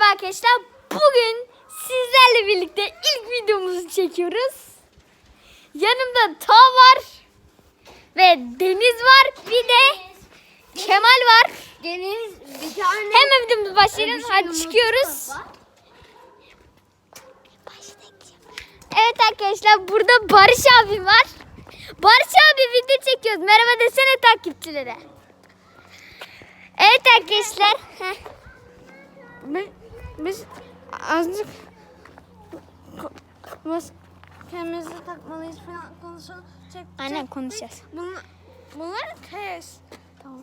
merhaba arkadaşlar. Bugün sizlerle birlikte ilk videomuzu çekiyoruz. Yanımda Ta var ve Deniz var. Bir de Kemal var. Deniz bir tane Hemen videomuza başlayalım. Şey Hadi çıkıyoruz. Evet arkadaşlar burada Barış abi var. Barış abi video çekiyoruz. Merhaba desene takipçilere. Evet arkadaşlar. Heh. Biz, biz azıcık kendimizi takmalıyız falan konusunu çektik. Aynen konuşacağız. Bunlar, bunlar test. Tamam.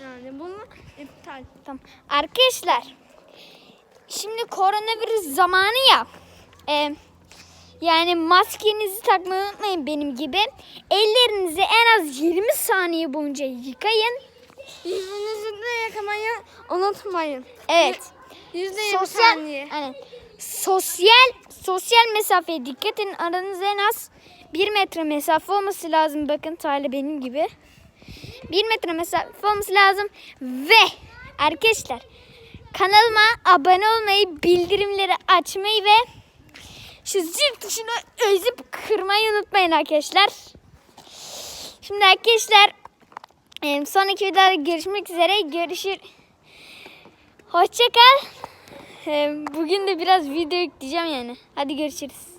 Yani bunlar iptal. Tamam. Arkadaşlar şimdi koronavirüs zamanı ya. e, yani maskenizi takmayı unutmayın benim gibi. Ellerinizi en az 20 saniye boyunca yıkayın. Yüzünüzü de yakamayı unutmayın. Evet. Yüzde yirmi Sosyal, saniye. aynen. sosyal sosyal mesafeye dikkat edin. Aranızda en az 1 metre mesafe olması lazım. Bakın Talha benim gibi. 1 metre mesafe olması lazım. Ve arkadaşlar kanalıma abone olmayı, bildirimleri açmayı ve şu zil tuşunu ezip kırmayı unutmayın arkadaşlar. Şimdi arkadaşlar sonraki videoda görüşmek üzere. Görüşür. Hoşça kal. Em, Bugün de biraz video yükleyeceğim yani. Hadi görüşürüz.